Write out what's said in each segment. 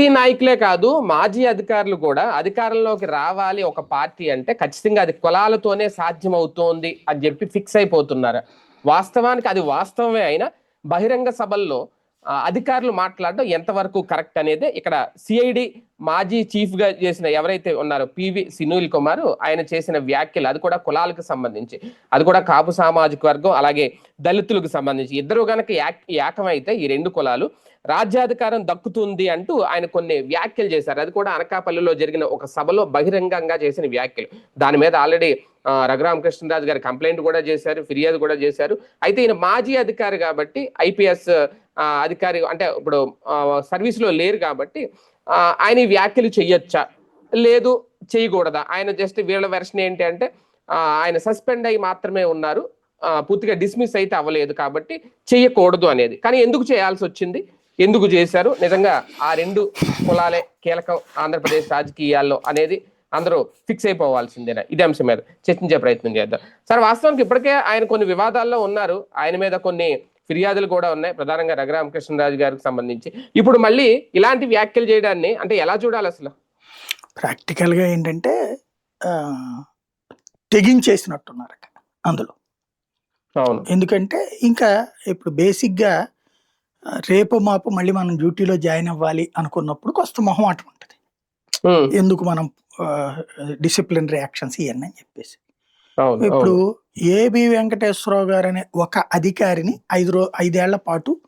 రాజకీయ నాయకులే కాదు మాజీ అధికారులు కూడా అధికారంలోకి రావాలి ఒక పార్టీ అంటే ఖచ్చితంగా అది కులాలతోనే సాధ్యం అవుతోంది అని చెప్పి ఫిక్స్ అయిపోతున్నారు. వాస్తవానికి అది వాస్తవమే అయినా బహిరంగ సభల్లో అధికారులు మాట్లాడడం ఎంతవరకు కరెక్ట్ అనేది ఇక్కడ సిఐడి మాజీ చీఫ్గా చేసిన ఎవరైతే ఉన్నారో పివి సినూల్ కుమార్ ఆయన చేసిన వ్యాఖ్యలు అది కూడా కులాలకు సంబంధించి అది కూడా కాపు సామాజిక వర్గం అలాగే దళితులకు సంబంధించి. ఇద్దరు గనక యాక్ ఏకమైతే ఈ రెండు కులాలు రాజ్యాధికారం దక్కుతుంది అంటూ ఆయన కొన్ని వ్యాఖ్యలు చేశారు. అది కూడా అనకాపల్లిలో జరిగిన ఒక సభలో బహిరంగంగా చేసిన వ్యాఖ్యలు. దాని మీద ఆల్రెడీ రఘురామకృష్ణరాజు గారు కంప్లైంట్ కూడా చేశారు ఫిర్యాదు కూడా చేశారు. అయితే ఈయన మాజీ అధికారి కాబట్టి ఐపీఎస్ అధికారి అంటే ఇప్పుడు సర్వీస్లో లేరు కాబట్టి ఆయన ఈ వ్యాఖ్యలు చెయ్యొచ్చా? లేదు చేయకూడదా ఆయన జస్ట్ వీళ్ళ వెర్షన్ ఏంటి అంటే ఆయన సస్పెండ్ అయి మాత్రమే ఉన్నారు. పూర్తిగా డిస్మిస్ అయితే అవ్వలేదు కాబట్టి చేయకూడదు అనేది. కానీ ఎందుకు చేయాల్సి వచ్చింది? ఎందుకు చేశారు? నిజంగా ఆ రెండు కులాలే కీలకం ఆంధ్రప్రదేశ్ రాజకీయాల్లో అనేది అందరూ ఫిక్స్ అయిపోవాల్సిందేనా? ఇదే అంశం మీద చర్చించే ప్రయత్నం చేద్దాం. సార్ వాస్తవానికి ఇప్పటికే ఆయన కొన్ని వివాదాల్లో ఉన్నారు. ఆయన మీద కొన్ని ఫిర్యాదులు కూడా ఉన్నాయి. ప్రధానంగా రఘురామకృష్ణరాజు గారికి సంబంధించి. ఇప్పుడు మళ్ళీ ఇలాంటి వ్యాఖ్యలు చేయడాన్ని అంటే ఎలా చూడాలి అసలు? ప్రాక్టికల్గా ఏంటంటే తెగించేసినట్టున్నారు అక్కడ అందులో. అవును. ఎందుకంటే ఇంకా ఇప్పుడు బేసిక్గా రేపు మాపు మళ్ళీ మనం డ్యూటీలో జాయిన్ అవ్వాలి అనుకున్నప్పుడు కొంత మొహమాటం ఉంటుంది. ఎందుకు మనం డిసిప్లినరీ యాక్షన్స్ ఇవన్నీ అని చెప్పేసి. ఇప్పుడు ఏబి వెంకటేశ్వరరావు గారు అనే ఒక అధికారిని ఐదు రో ఐదేళ్ళ పాటు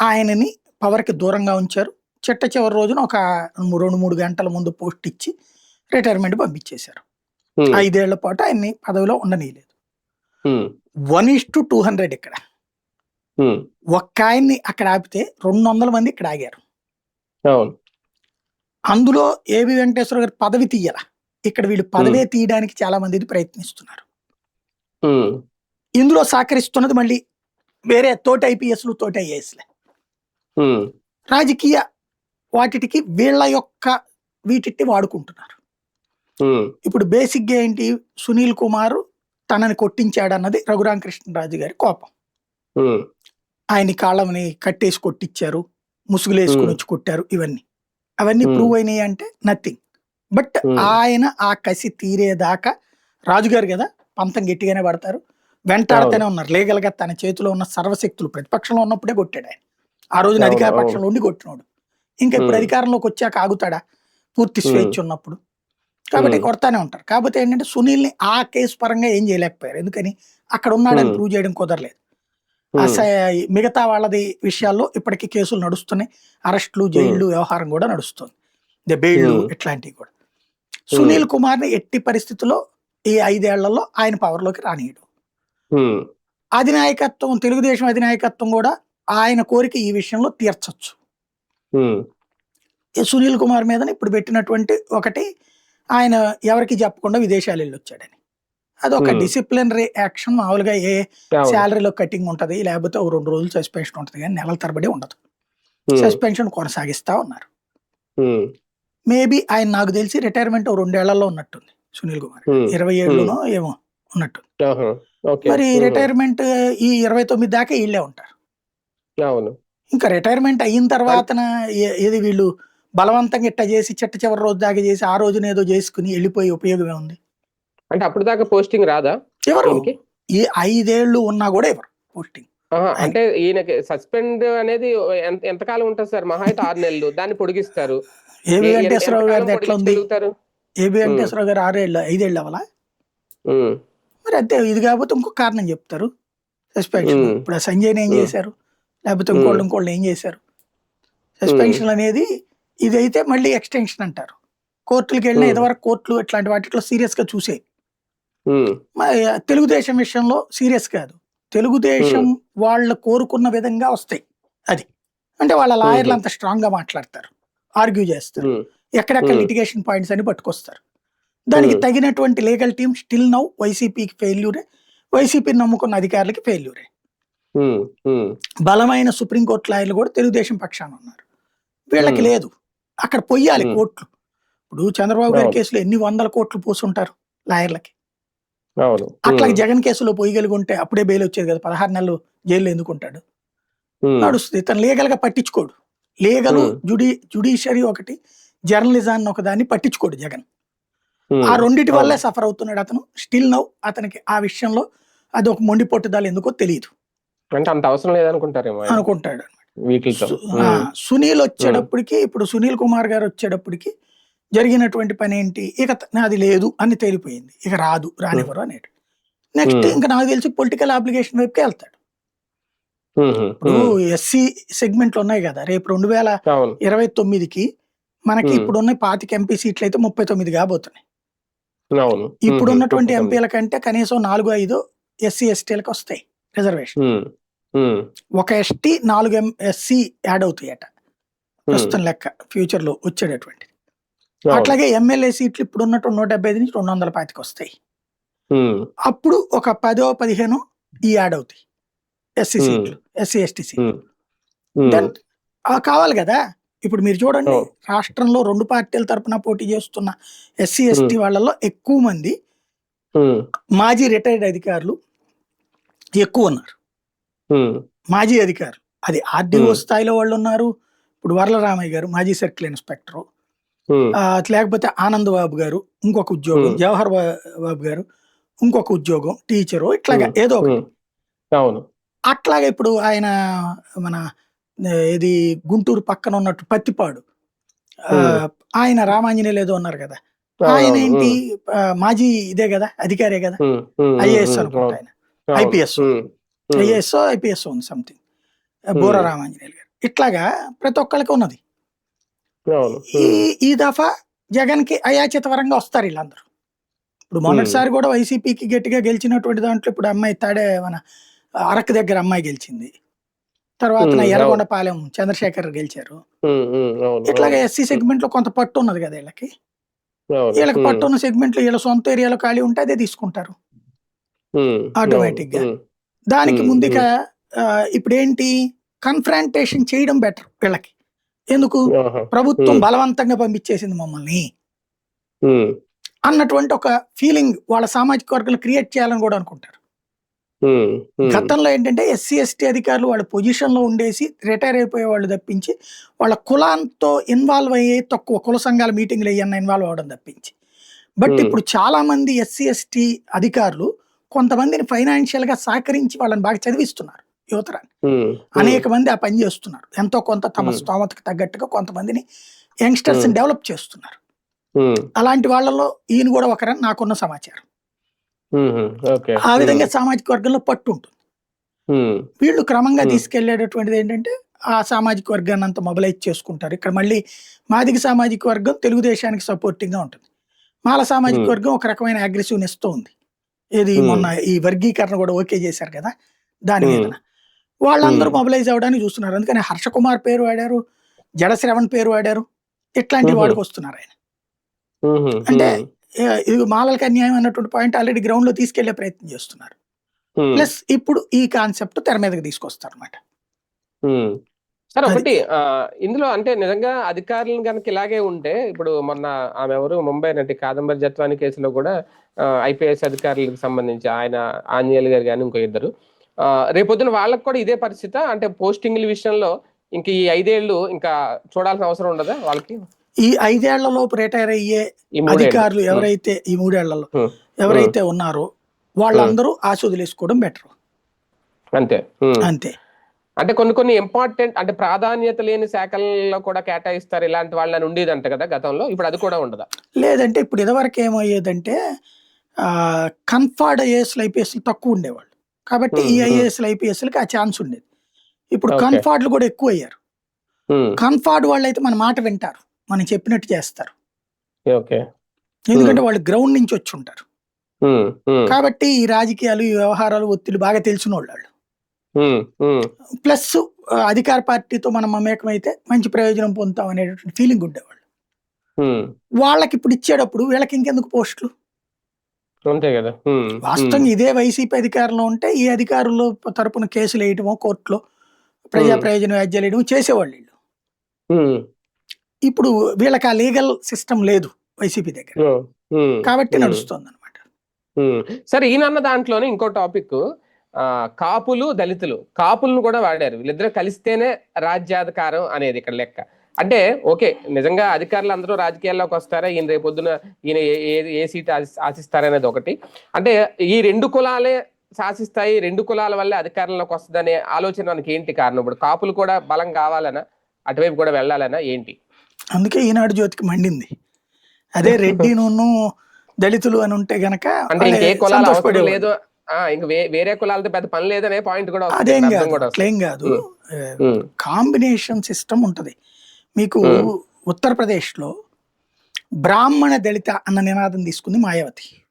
ఆయనని పవర్కి దూరంగా ఉంచారు. చిట్ట చివరి రోజున ఒక రెండు మూడు గంటల ముందు పోస్ట్ ఇచ్చి రిటైర్మెంట్ పంపించేశారు. ఐదేళ్ళ పాటు ఆయన్ని పదవిలో ఉండనీయలేదు. One is to two hundred ఇక్కడ. ఒక్క ఆయన్ని అక్కడ ఆపితే రెండు వందల మంది ఇక్కడ ఆగారు. అందులో ఏబి వెంకటేశ్వర గారు పదవి తీయాల. ఇక్కడ వీళ్ళు పదవే తీయడానికి చాలా మంది ప్రయత్నిస్తున్నారు. ఇందులో సహకరిస్తున్నది మళ్ళీ వేరే తోటి ఐపీఎస్లు తోటి ఐఏఎస్లే. రాజకీయ వాటికి వీళ్ళ యొక్క వీటిని వాడుకుంటున్నారు. ఇప్పుడు బేసిక్గా ఏంటి? సునీల్ కుమార్ తనని కొట్టించాడన్నది రఘురామకృష్ణరాజు గారి కోపం. ఉమ్, ఆయన్ని కాళ్ళని కట్టేసి కొట్టించారు ముసుగులేసుకుని. వచ్చి కొట్టారు ఇవన్నీ. అవన్నీ. ప్రూవ్ అయినాయి అంటే నథింగ్ బట్. ఆయన ఆ కసి తీరేదాకా రాజుగారు కదా పంతం గట్టిగానే పడతారు. వెంటాడుతూనే ఉన్నారు. లీగల్గా తన చేతిలో ఉన్న సర్వశక్తులు ప్రతిపక్షంలో ఉన్నప్పుడే కొట్టాడు ఆయన. ఆ రోజున అధికార. పక్షంలో ఉండి కొట్టినోడు. ఇంకా ఇప్పుడు. అధికారంలోకి వచ్చాక ఆగుతాడా? పూర్తి స్వేచ్ఛ ఉన్నప్పుడు. కాబట్టి. కొడతానే ఉంటారు. కాకపోతే ఏంటంటే సునీల్ని ఆ కేసు పరంగా ఏం చేయలేకపోయారు. ఎందుకని? అక్కడ ఉన్నాడని. ప్రూవ్ చేయడం కుదరలేదు. అస మిగతా వాళ్ళది విషయాల్లో ఇప్పటికీ కేసులు నడుస్తున్నాయి. అరెస్టులు జైళ్ళు వ్యవహారం కూడా నడుస్తుంది. Hmm. ఇట్లాంటివి కూడా. సునీల్ కుమార్ని ఎట్టి పరిస్థితుల్లో ఈ ఐదేళ్ళలో ఆయన పవర్లోకి రానియడు. అధినాయకత్వం తెలుగుదేశం అధినాయకత్వం కూడా ఆయన కోరిక ఈ విషయంలో తీర్చొచ్చు. సునీల్ కుమార్ మీద ఇప్పుడు పెట్టినటువంటి ఒకటి ఆయన ఎవరికి చెప్పకుండా విదేశాలు వెళ్ళి వచ్చాడని అదొక. డిసిప్లినరీ యాక్షన్ మామూలుగా ఏ శాలరీలో కటింగ్ ఉంటది లేకపోతే ఓ రెండు రోజులు సస్పెన్షన్ ఉంటది కానీ నెలల తరబడి ఉండదు. సస్పెన్షన్ కొనసాగిస్తా ఉన్నారు. మేబీ ఆయన నాకు తెలిసి రిటైర్మెంట్ రెండేళ్ళలో ఉన్నట్టుంది. సునీల్ కుమార్. ఇరవై ఏళ్ళలోనో ఏమో ఓకే. మరి రిటైర్మెంట్ ఈ ఇరవై తొమ్మిది దాకా వీళ్ళే ఉంటారు. ఇంకా రిటైర్మెంట్ అయిన తర్వాత ఏది వీళ్ళు బలవంతంగా ఇట్ట చేసి చిట్ట చివరి రోజు దాకా చేసి ఆ రోజున ఏదో చేసుకుని వెళ్ళిపోయి ఉపయోగమే ఉంది. అంటే అప్పుడు దాకా పోస్టింగ్ రాదా? ఎవరు? ఈ ఐదేళ్ళు ఉన్నా కూడా ఎవరు పోస్టింగ్? అంటే ఈయనకి సస్పెండ్ అనేది ఎంత ఎంతకాలం ఉంటుంది సార్? మహా అయితే ఆరు నెలలు. దాన్ని పొడిగిస్తారు. ఏబి ఏ- ఏ- వెంకటేశ్వరరావు గారిది ఎట్లా ఉంది? ఏబి వెంకటేశ్వరరావు గారు ఆరేళ్ళు ఐదేళ్ళు అవ్వాలా ఉమ్, మరి అంతే ఇది కాకపోతే ఇంకో కారణం చెప్తారు. సస్పెన్షన్. ఇప్పుడు సంజయ్ని ఏం. చేశారు? లేకపోతే ఇంకోళ్ళు ఇంకోళ్ళు ఏం చేశారు? సస్పెన్షన్ అనేది ఇదైతే మళ్ళీ ఎక్స్టెన్షన్ అంటారు. కోర్టులకు వెళ్ళిన. ఇదివరకు కోర్టులు ఇట్లాంటి వాటిలో సీరియస్గా చూసే. తెలుగుదేశం విషయంలో సీరియస్ కాదు. తెలుగుదేశం వాళ్ళు కోరుకున్న విధంగా వస్తాయి. అది. అంటే వాళ్ళ లాయర్లు. అంత స్ట్రాంగ్గా మాట్లాడతారు. ఆర్గ్యూ చేస్తారు. ఎక్కడెక్కడ. లిటిగేషన్ పాయింట్స్ అని పట్టుకొస్తారు. దానికి. తగినటువంటి లీగల్ టీమ్ స్టిల్ నౌ వైసీపీకి ఫెయిల్యూరే వైసీపీని నమ్ముకున్న అధికారులకి ఫెయిల్యూరే బలమైన సుప్రీంకోర్టు లాయర్లు కూడా తెలుగుదేశం పక్షాన ఉన్నారు. వీళ్ళకి. లేదు. అక్కడ పొయ్యాలి మ్మ్. కోర్టులు. ఇప్పుడు చంద్రబాబు గారి. కేసులో ఎన్ని వందల కోట్లు పోసుంటారు లాయర్లకి? అట్లా జగన్ కేసులో పోయగలిగి ఉంటే అప్పుడే బెయిల్ వచ్చేది కదా పదహారు నెలలు జైల్లో ఎందుకుంటాడు? నడుస్తుంది. తను లీగల్గా పట్టించుకోడు. లీగల్. జుడి జుడిషియరీ ఒకటి జర్నలిజాన్ని ఒక దాన్ని పట్టించుకోడు జగన్. ఆ రెండిటి వల్లే అవును. సఫర్ అవుతున్నాడు అతను. స్టిల్ నౌ అతనికి ఆ విషయంలో అది ఒక మొండి పట్టుదల ఎందుకో తెలియదు. అంటే అంత అవసరం లేదనుకుంటారేమో అనుకుంటాడు ఉమ్, సునీల్ వచ్చేటప్పటికి ఇప్పుడు సునీల్ కుమార్ గారు వచ్చేటప్పటికి జరిగినటువంటి పని ఏంటి? ఇక నాది లేదు అని తేలిపోయింది. ఇక రాదు రానివ్వరు అనేటి నెక్స్ట్ Hmm. ఇంకా నాకు తెలిసి పొలిటికల్ అప్లికేషన్ వైపుకి వెళ్తాడు. ఇప్పుడు ఎస్సీ సెగ్మెంట్లు ఉన్నాయి కదా. రేపు రెండు వేల ఇరవై తొమ్మిదికి మనకి. ఇప్పుడు ఉన్న పాతిక ఎంపీ సీట్లు అయితే ముప్పై తొమ్మిది కాబోతున్నాయి. అవును. ఇప్పుడు ఉమ్, ఉన్నటువంటి ఉమ్, ఎంపీల కంటే కనీసం నాలుగు ఐదు ఎస్సీ ఎస్టీలకు వస్తాయి రిజర్వేషన్. ఒక ఎస్టీ నాలుగు ఎస్సీ యాడ్ అవుతాయట. ప్రస్తుతం లెక్క ఫ్యూచర్లో వచ్చేటటువంటి. అట్లాగే ఎమ్మెల్యే సీట్లు ఇప్పుడు ఉన్నట్టు నూట డెబ్బై ఐదు నుంచి రెండు వందల పాతికి వస్తాయి. అప్పుడు ఒక పదో పదిహేను ఈ యాడ్ అవుతాయి. ఎస్సీ. సీట్లు ఎస్సీ ఎస్టీ సీట్లు. కావాలి కదా? ఇప్పుడు మీరు చూడండి. రాష్ట్రంలో రెండు పార్టీల తరపున పోటీ చేస్తున్న ఎస్సీ ఎస్టీ వాళ్ళలో ఎక్కువ మంది మాజీ రిటైర్డ్ అధికారులు ఎక్కువ ఉన్నారు. మాజీ అధికారులు. అది ఆర్డీఓ. స్థాయిలో వాళ్ళు ఉన్నారు. ఇప్పుడు వరలరామయ్య గారు మాజీ సర్కిల్ ఇన్స్పెక్టర్. లేకపోతే ఆనంద్ బాబు గారు ఇంకొక ఉద్యోగం. జవహర్ బాబు గారు ఇంకొక ఉద్యోగం టీచరు ఇట్లాగా. ఏదో ఒకటి. అవును. అట్లాగే ఇప్పుడు ఆయన మన ఇది గుంటూరు పక్కన ఉన్నట్టు పత్తిపాడు. ఆయన రామాంజనేయులు ఏదో ఉన్నారు కదా. ఆయన ఏంటి? మాజీ ఇదే కదా అధికారే కదా. ఐఏఎస్ అనుకుంటా ఆయన. ఉమ్, ఐఏఎస్ ఐపీఎస్ ఉంది సంథింగ్ బోర రామాంజనేయులు గారు. ఇట్లాగా ప్రతి ఒక్కళ్ళకి ఉన్నది. ఈ ఈ దఫా జగన్కి అయాచితవరంగా వస్తారు వీళ్ళందరూ. ఇప్పుడు మొన్నటిసారి కూడా వైసీపీకి గట్టిగా గెలిచినటువంటి దాంట్లో ఇప్పుడు అమ్మాయి తాడే మన అరకు దగ్గర అమ్మాయి గెలిచింది. తర్వాత. ఎర్రగొండపాలెం చంద్రశేఖర్ గెలిచారు. ఇట్లాగే ఎస్సీ సెగ్మెంట్లో కొంత పట్టు ఉన్నది కదా వీళ్ళకి. వీళ్ళకి పట్టు ఉన్న సెగ్మెంట్లో వీళ్ళ సొంత ఏరియాలో ఖాళీ ఉంటే అదే తీసుకుంటారు. automatic గా. దానికి ముందుగా ఇప్పుడు ఏంటి కన్ఫ్రాంటేషన్ చేయడం బెటర్ వీళ్ళకి. ఎందుకు? ప్రభుత్వం. బలవంతంగా పంపించేసింది మమ్మల్ని. అన్నటువంటి ఒక ఫీలింగ్ వాళ్ళ సామాజిక వర్గాలు క్రియేట్ చేయాలని కూడా అనుకుంటారు. గతంలో ఏంటంటే ఎస్సీ ఎస్టీ అధికారులు వాళ్ళ పొజిషన్లో ఉండేసి రిటైర్ అయిపోయే వాళ్ళు తప్పించి వాళ్ళ కులాంతో ఇన్వాల్వ్ అయ్యే తక్కువ కుల సంఘాల మీటింగ్లు అయ్యన్న ఇన్వాల్వ్ అవ్వడం తప్పించి. బట్. ఇప్పుడు చాలా మంది ఎస్సీ ఎస్టీ అధికారులు కొంతమందిని ఫైనాన్షియల్గా సహకరించి వాళ్ళని బాగా చదివిస్తున్నారు యువతరాన్ని. అనేక మంది ఆ పని చేస్తున్నారు. ఎంతో కొంత తమ. స్తోమతకు తగ్గట్టుగా కొంతమందిని యంగ్స్టర్స్ Hmm. డెవలప్ చేస్తున్నారు. అలాంటి వాళ్ళలో ఈయన కూడా ఒకరని నాకున్న సమాచారం. ఆ విధంగా సామాజిక వర్గంలో పట్టు ఉంటుంది. వీళ్ళు క్రమంగా. తీసుకెళ్ళేటటువంటిది ఏంటంటే ఆ సామాజిక వర్గాన్ని అంతా మొబలైజ్ చేసుకుంటారు. ఇక్కడ మళ్ళీ మాదిగ సామాజిక వర్గం తెలుగుదేశానికి సపోర్టింగ్గా ఉంటుంది. మాల సామాజిక. వర్గం ఒక రకమైన అగ్రెసివ్నెస్తో ఉంది. ఏది. మొన్న ఈ వర్గీకరణ కూడా ఓకే చేశారు కదా దాని. మీద వాళ్ళందరూ. మొబలైజ్ అవ్వడానికి చూస్తున్నారు. అందుకని హర్ష కుమార్ పేరు వాడారు జడ శ్రవణ్ పేరు వాడారు ఇట్లాంటి. వాడికి వస్తున్నారు ఆయన. అంటే ఇది మాలలకు అన్యాయం అన్నటువంటి పాయింట్ ఆల్రెడీ గ్రౌండ్లో తీసుకెళ్ళే ప్రయత్నం చేస్తున్నారు. ప్లస్ ఇప్పుడు ఈ కాన్సెప్ట్ తెర మీదకి తీసుకొస్తారు అనమాట. సరే. ఒకటి ఇందులో అంటే నిజంగా అధికారులను కనుక ఇలాగే ఉంటే ఇప్పుడు మొన్న ఆమె ఎవరు? ముంబై నటి కాదంబరి జత్వాని కేసులో కూడా ఐపీఎస్ అధికారులకు సంబంధించి ఆయన ఆంజనేయులు గారు కానీ ఇంకో ఇద్దరు. రేపొద్దున వాళ్ళకి కూడా ఇదే పరిస్థితి? అంటే పోస్టింగ్ల విషయంలో ఇంక ఈ ఐదేళ్ళు ఇంకా చూడాల్సిన అవసరం ఉండదా వాళ్ళకి? ఈ ఐదేళ్ళ లోపు రిటైర్ అయ్యే. అధికారులు ఎవరైతే ఈ మూడేళ్ళలో. ఎవరైతే ఉన్నారో వాళ్ళందరూ ఆశ వదిలేసుకోవడం బెటర్. అంతే. అంతే. అంటే కొన్ని కొన్ని ఇంపార్టెంట్ అంటే ప్రాధాన్యత లేని శాఖల్లో కూడా కేటాయిస్తారు ఇలాంటి వాళ్ళని ఉండేదంట కదా గతంలో. ఇప్పుడు అది కూడా ఉండదా? లేదంటే ఇప్పుడు ఇదివరకు ఏమయ్యేదంటే కన్ఫర్డ్ ఐఏఎస్లు ఐపీఎస్లు తక్కువ ఉండేవాళ్ళు. కాబట్టి ఈ. ఐఏఎస్లు ఐపీఎస్లకి ఆ ఛాన్స్ ఉండేది. ఇప్పుడు. కన్ఫర్డ్లు కూడా ఎక్కువ అయ్యారు కన్ఫర్డ్ వాళ్ళు అయితే మన మాట వింటారు. మనం చెప్పినట్టు చేస్తారు. ఓకే ఎందుకంటే వాళ్ళు గ్రౌండ్ నుంచి వచ్చి ఉంటారు. ఉమ్, ఉమ్, కాబట్టి ఈ రాజకీయాలు ఈ వ్యవహారాలు ఒత్తిడి బాగా తెలిసిన వాళ్ళు. ప్లస్ అధికార పార్టీతో మనం మమేకమైతే మంచి ప్రయోజనం పొందుతాం అనేటువంటి ఫీలింగ్ ఉండేవాళ్ళు. వాళ్ళకి ఇప్పుడు ఇచ్చేటప్పుడు వీళ్ళకి ఇంకెందుకు పోస్టులు? అంతే కదా. వాస్తవంగా ఇదే వైసీపీ అధికారంలో ఉంటే ఈ అధికారుల తరపున కేసులు వేయటమో కోర్టులో ప్రజా Hmm. ప్రయోజన వ్యాజ్యాలు వేయడం చేసేవాళ్ళు వీళ్ళు. ఇప్పుడు వీళ్ళకి ఆ లీగల్ సిస్టమ్ లేదు వైసీపీ దగ్గర. కాబట్టి. నడుస్తుంది అనమాట. సరే ఈయన అన్న దాంట్లోనే ఇంకో టాపిక్ కాపులు దళితులు. కాపులను కూడా వాడారు. వీళ్ళిద్దరూ కలిస్తేనే రాజ్యాధికారం అనేది ఇక్కడ లెక్క. అంటే ఓకే నిజంగా అధికారులు అందరూ రాజకీయాల్లోకి వస్తారా? ఈయన రేపు పొద్దున ఈయన ఏ- సీట్ ఆశి- ఆశిస్తారనేది ఒకటి. అంటే ఈ రెండు కులాలే శాసిస్తాయి రెండు కులాల వల్లే అధికారంలోకి వస్తుందనే ఆలోచన మనకి ఏంటి కారణం? ఇప్పుడు కాపులు కూడా బలం కావాలనా? అటువైపు కూడా వెళ్ళాలనా? ఏంటి? అందుకే ఈనాడు జ్యోతికి మండింది. అదే రెడ్డి నువ్వు దళితులు అని ఉంటే గనక. లేదు. ఇంక వేరే కులాలతో పెద్ద పని లేదనే పాయింట్ కూడా అదేం కాదు అట్లేం కాదు. కాంబినేషన్ సిస్టమ్ ఉంటది. మీకు Hmm. ఉత్తరప్రదేశ్లో బ్రాహ్మణ దళిత అన్న నినాదం తీసుకుంది మాయావతి.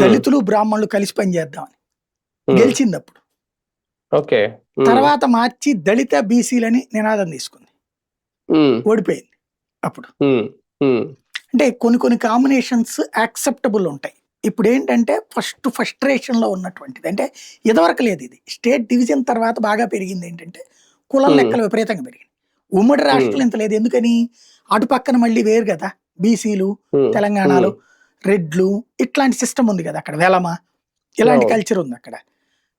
దళితులు బ్రాహ్మణులు కలిసి పనిచేద్దామని గెలిచింది అప్పుడు. ఓకే. తర్వాత మార్చి దళిత బీసీలని నినాదం తీసుకుంది. ఓడిపోయింది అప్పుడు. అంటే కొన్ని కొన్ని కాంబినేషన్స్ యాక్సెప్టబుల్ ఉంటాయి. ఇప్పుడు ఏంటంటే ఫస్ట్ ఫ్రస్ట్రేషన్లో ఉన్నటువంటిది. అంటే ఇదివరకు లేదు ఇది. స్టేట్ డివిజన్ తర్వాత బాగా పెరిగింది ఏంటంటే కులం. లెక్కలు విపరీతంగా పెరిగింది. ఉమ్మడి రాష్ట్రం ఇంత లేదు. ఎందుకని? అటు పక్కన మళ్ళీ వేరు కదా. బీసీలు తెలంగాణలో రెడ్లు ఇట్లాంటి సిస్టమ్ ఉంది కదా అక్కడ వెలమ ఇలాంటి. కల్చర్ ఉంది అక్కడ.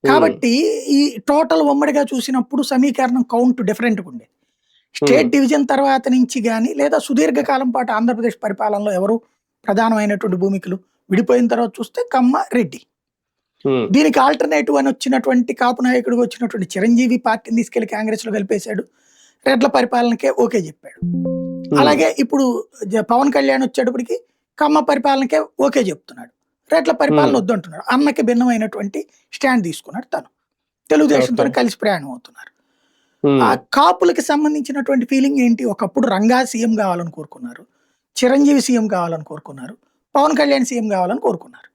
కాబట్టి ఈ టోటల్ ఉమ్మడిగా చూసినప్పుడు సమీకరణం కౌంట్ డిఫరెంట్గా ఉండేది స్టేట్. డివిజన్ తర్వాత నుంచి కానీ లేదా సుదీర్ఘకాలం పాటు ఆంధ్రప్రదేశ్ పరిపాలనలో ఎవరు ప్రధానమైనటువంటి భూమికలు విడిపోయిన తర్వాత చూస్తే కమ్మ రెడ్డి. దీనికి ఆల్టర్నేటివ్ అని వచ్చినటువంటి కాపు నాయకుడిగా వచ్చినటువంటి చిరంజీవి పార్టీని తీసుకెళ్ళి కాంగ్రెస్లో కలిపేశాడు. రెడ్ల పరిపాలనకే ఓకే చెప్పాడు. అలాగే ఇప్పుడు పవన్ కళ్యాణ్ వచ్చేటప్పటికి కమ్మ పరిపాలనకే ఓకే చెప్తున్నాడు. రెడ్ల పరిపాలన. వద్దంటున్నాడు. అన్నకి భిన్నమైనటువంటి స్టాండ్ తీసుకున్నాడు తను. తెలుగుదేశంతో. కలిసి ప్రయాణం అవుతున్నారు. ఆ కాపులకి సంబంధించినటువంటి ఫీలింగ్ ఏంటి? ఒకప్పుడు రంగా సీఎం కావాలని కోరుకున్నారు. చిరంజీవి సీఎం కావాలని కోరుకున్నారు. పవన్ కళ్యాణ్ సీఎం కావాలని కోరుకున్నారు.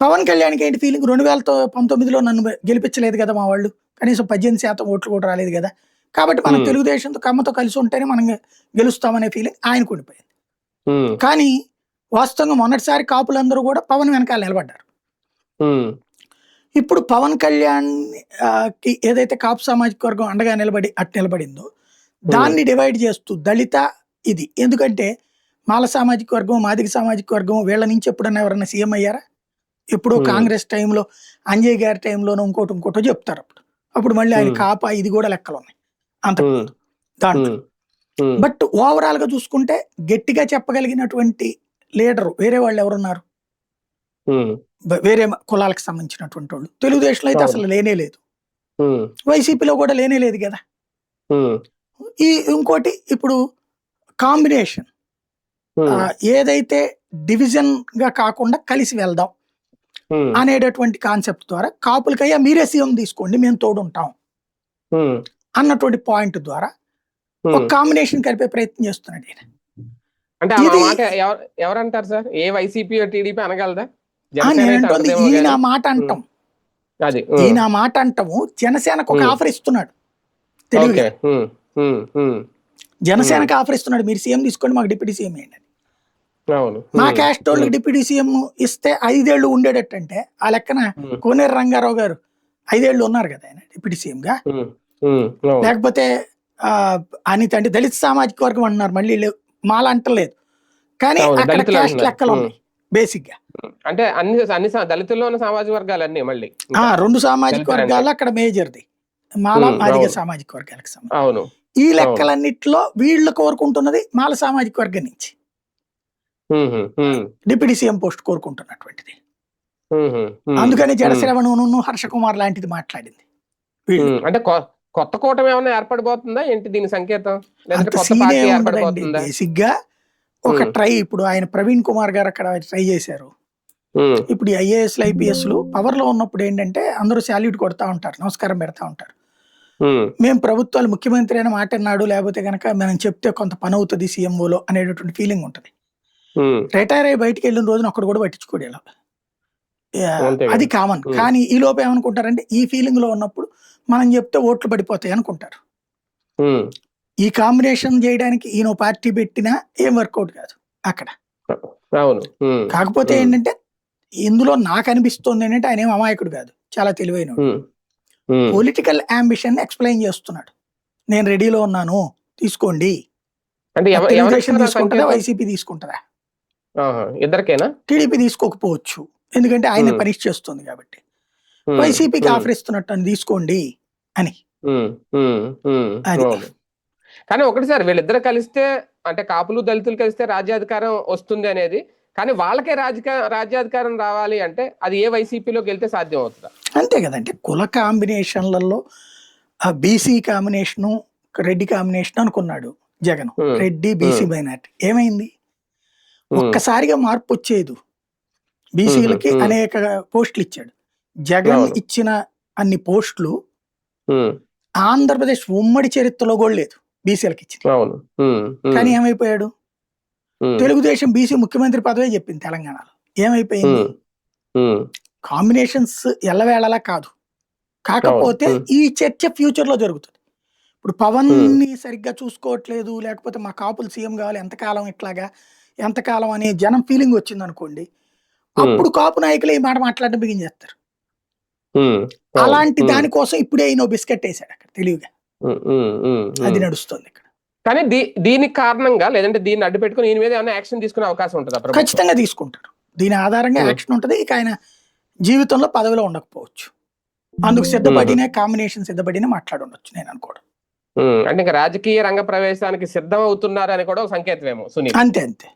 పవన్ కళ్యాణ్కి ఏంటి ఫీలింగ్ రెండు వేల పంతొమ్మిదిలో నన్ను గెలిపించలేదు కదా మా వాళ్ళు. కనీసం పద్దెనిమిది శాతం ఓట్లు కూడా రాలేదు కదా. కాబట్టి మనం. తెలుగుదేశంతో కమ్మతో కలిసి ఉంటేనే మనం గెలుస్తామనే ఫీలింగ్ ఆయనకు ఉండిపోయింది కానీ వాస్తవంగా మొన్నటిసారి కాపులందరూ కూడా పవన్ వెనకాల నిలబడ్డారు. ఇప్పుడు పవన్ కళ్యాణ్కి ఏదైతే కాపు సామాజిక వర్గం అండగా నిలబడి అటు నిలబడిందో దాన్ని డివైడ్ చేస్తూ దళిత ఇది. ఎందుకంటే మాల సామాజిక వర్గం మాదిగ సామాజిక వర్గం వీళ్ళ నుంచి ఎప్పుడన్నా ఎవరన్నా సీఎం అయ్యారా? ఎప్పుడో. కాంగ్రెస్ టైంలో అంజయ్ గారి టైంలోనో ఇంకోటి ఇంకోటో చెప్తారు అప్పుడు. అప్పుడు మళ్ళీ ఆయన. కాపా ఇది కూడా లెక్కలు ఉన్నాయి. అంత దాంట్లో. బట్ ఓవరాల్గా చూసుకుంటే గట్టిగా చెప్పగలిగినటువంటి లీడర్ వేరే వాళ్ళు ఎవరున్నారు? వేరే కులాలకు సంబంధించినటువంటి వాళ్ళు. తెలుగుదేశంలో అయితే. అసలు లేనే లేదు. వైసీపీలో కూడా లేనే లేదు కదా. ఈ ఇంకోటి ఇప్పుడు కాంబినేషన్. ఏదైతే డివిజన్గా కాకుండా కలిసి వెళ్దాం అనేటటువంటి కాన్సెప్ట్ ద్వారా కాపులకయ్యా మీరే సీఎం తీసుకోండి మేము తోడుంటాం అన్నటువంటి పాయింట్ ద్వారా ఒక. కాంబినేషన్ కలిపే ప్రయత్నం చేస్తున్నాడు అంటే ఎవరంటారు సార్? ఏ వైసీపీ టీడీపీ అనగలదా? ఈయన. మాట అంటాం ఈయన మాట అంటాము జనసేనకు ఒక. ఆఫర్ ఇస్తున్నాడు ఉమ్, జనసేనకు ఆఫర్ ఇస్తున్నాడు మీరు సీఎం తీసుకోండి మాకు డిప్యూటీ సీఎం. అవును మా క్యాస్ట్ వాళ్ళకి డిప్యూటీ సీఎం ఇస్తే ఐదేళ్ళు ఉండేటట్టు అంటే ఆ లెక్కన కోనేరు రంగారావు గారు ఐదేళ్ళు ఉన్నారు కదా ఆయన డిప్యూటీ సీఎం గా. లేకపోతే అనిత అంటే దళిత సామాజిక వర్గం అంటున్నారు మళ్ళీ లే- మాల అంటలేదు కానీ అక్కడ క్యాస్ట్. లెక్కలు. ఉన్నాయి బేసిక్గా అంటే అన్ని అన్ని దళితుల్లో ఉన్న సామాజిక వర్గాలన్నీ మళ్ళీ. ఆ రెండు సామాజిక. వర్గాలు అక్కడ మేజర్ది. మాల మాదిగ. సామాజిక వర్గాలకు అవును. ఈ లెక్కలన్నిట్లో వీళ్ళు కోరుకుంటున్నది మాల సామాజిక వర్గం నుంచి. డిప్యూటీ సీఎం పోస్ట్ కోరుకుంటున్నటువంటిది. అందుకని జడశ్రవణను హర్ష కుమార్ లాంటిది మాట్లాడింది అంటే కొత్త కూటమి ఏమైనా ఏర్పడిపోతుందా ఏంటి దీని సంకేతం? లేదంటే అంత కొత్త సీనే పార్టీ ఉండదండి. ఏర్పడిపోతుందా బేసిక్గా ఒక. ట్రై ఇప్పుడు ఆయన ప్రవీణ్ కుమార్ గారు అక్కడ ట్రై చేశారు. ఇప్పుడు ఈ ఐఏఎస్లు ఐపీఎస్లు పవర్లో ఉన్నప్పుడు ఏంటంటే అందరూ శాల్యూట్ కొడతా ఉంటారు నమస్కారం పెడతా ఉంటారు. మేము ప్రభుత్వాలు ముఖ్యమంత్రి అయినా మాట అన్నాడు లేకపోతే కనుక మనం చెప్తే కొంత పని అవుతుంది సీఎంఓలో అనేటటువంటి ఫీలింగ్ ఉంటుంది. రిటైర్ అయ్యి బయటికి వెళ్ళిన రోజున ఒక్కడు కూడా పట్టించుకోడు ఇలా. అది కామన్. కానీ ఈ లోపు ఏమనుకుంటారంటే ఈ ఫీలింగ్లో ఉన్నప్పుడు మనం చెప్తే ఓట్లు పడిపోతాయి అనుకుంటారు. ఈ కాంబినేషన్ చేయడానికి ఈయన పార్టీ పెట్టినా ఏం వర్కౌట్ కాదు అక్కడ. అవును. కాకపోతే. ఏంటంటే ఇందులో నాకు అనిపిస్తుంది ఏంటంటే ఆయన ఏం అమాయకుడు కాదు చాలా తెలివైన పొలిటికల్ అంబిషన్ ఎక్స్ప్లెయిన్ చేస్తున్నాడు. నేను రెడీలో ఉన్నాను తీసుకోండి. అంటే తీసుకుంటుందా? వైసీపీ తీసుకుంటుందా? ఆహా, ఇద్దరికేనా? టీడీపీ తీసుకోకపోవచ్చు. ఎందుకంటే ఆయన. పనిష్ చేస్తుంది కాబట్టి. వైసీపీకి ఆఫర్ ఇస్తున్నట్టు అని తీసుకోండి అని. అది. కానీ ఒకటి సార్ వీళ్ళిద్దరు కలిస్తే అంటే కాపులు దళితులు కలిస్తే రాజ్యాధికారం వస్తుంది అనేది కానీ వాళ్ళకే రాజక రాజ్యాధికారం రావాలి అంటే అది ఏ వైసీపీలోకి వెళ్తే సాధ్యం అవుతుందా? అంతే కదండి. కుల కాంబినేషన్లలో ఆ బీసీ కాంబినేషను రెడ్డి కాంబినేషన్ అనుకున్నాడు జగన్. రెడ్డి బీసీ. మైనార్టీ. ఏమైంది? ఒక్కసారిగా మార్పు వచ్చేది బీసీలకి. అనేక పోస్టులు ఇచ్చాడు జగన్. ఇచ్చిన అన్ని పోస్టులు ఆంధ్రప్రదేశ్ ఉమ్మడి చరిత్రలో కూడా లేదు. బీసీలకు ఇచ్చింది. కానీ ఏమైపోయాడు? తెలుగుదేశం బీసీ ముఖ్యమంత్రి పదవే చెప్పింది తెలంగాణలో. ఏమైపోయింది? కాంబినేషన్స్ ఎల్లవేళలా కాదు. కాకపోతే. ఈ చర్చ ఫ్యూచర్లో జరుగుతుంది. ఇప్పుడు పవన్. ని సరిగ్గా చూసుకోవట్లేదు లేకపోతే మా కాపులు సీఎం కావాలి ఎంతకాలం ఇట్లాగా ఎంతకాలం అనే జనం ఫీలింగ్ వచ్చింది అనుకోండి అప్పుడు కాపు నాయకులు ఈ మాట మాట్లాడడం బిగిన్ చేస్తారు. ఉమ్, అవును, అలాంటి దానికోసం ఇప్పుడే ఈయన బిస్కెట్ వేసాడు అక్కడ తెలివిగా. అది. నడుస్తుంది ఇక్కడ. కానీ దీ దీనికి కారణంగా లేదంటే దీన్ని అడ్డు పెట్టుకుని ఈయన మీద ఏమైనా యాక్షన్ తీసుకునే అవకాశం ఉంటుందా ఖచ్చితంగా తీసుకుంటారు. దీని ఆధారంగా. యాక్షన్ ఉంటుంది. ఇక ఆయన జీవితంలో పదవిలో ఉండకపోవచ్చు. అందుకు సిద్ధపడిన కాంబినేషన్ సిద్ధపడిన మాట్లాడి ఉండొచ్చు నేను అనుకోవడం. అంటే ఇంకా రాజకీయ రంగ ప్రవేశానికి సిద్ధం అవుతున్నారని కూడా ఒక సంకేతమేమో సునీల్. అంతే అంతే.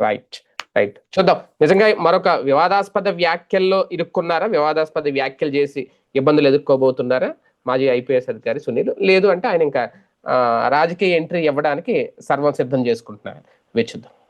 Right right. చూద్దాం. నిజంగా మరొక వివాదాస్పద వ్యాఖ్యల్లో ఇరుక్కున్నారా? వివాదాస్పద వ్యాఖ్యలు చేసి ఇబ్బందులు ఎదుర్కోబోతున్నారా? మాజీ ఐపీఎస్ అధికారి సునీల్. లేదు అంటే ఆయన ఇంకా ఆ, రాజకీయ ఎంట్రీ ఇవ్వడానికి సర్వం సిద్ధం చేసుకుంటున్నారు. వేచి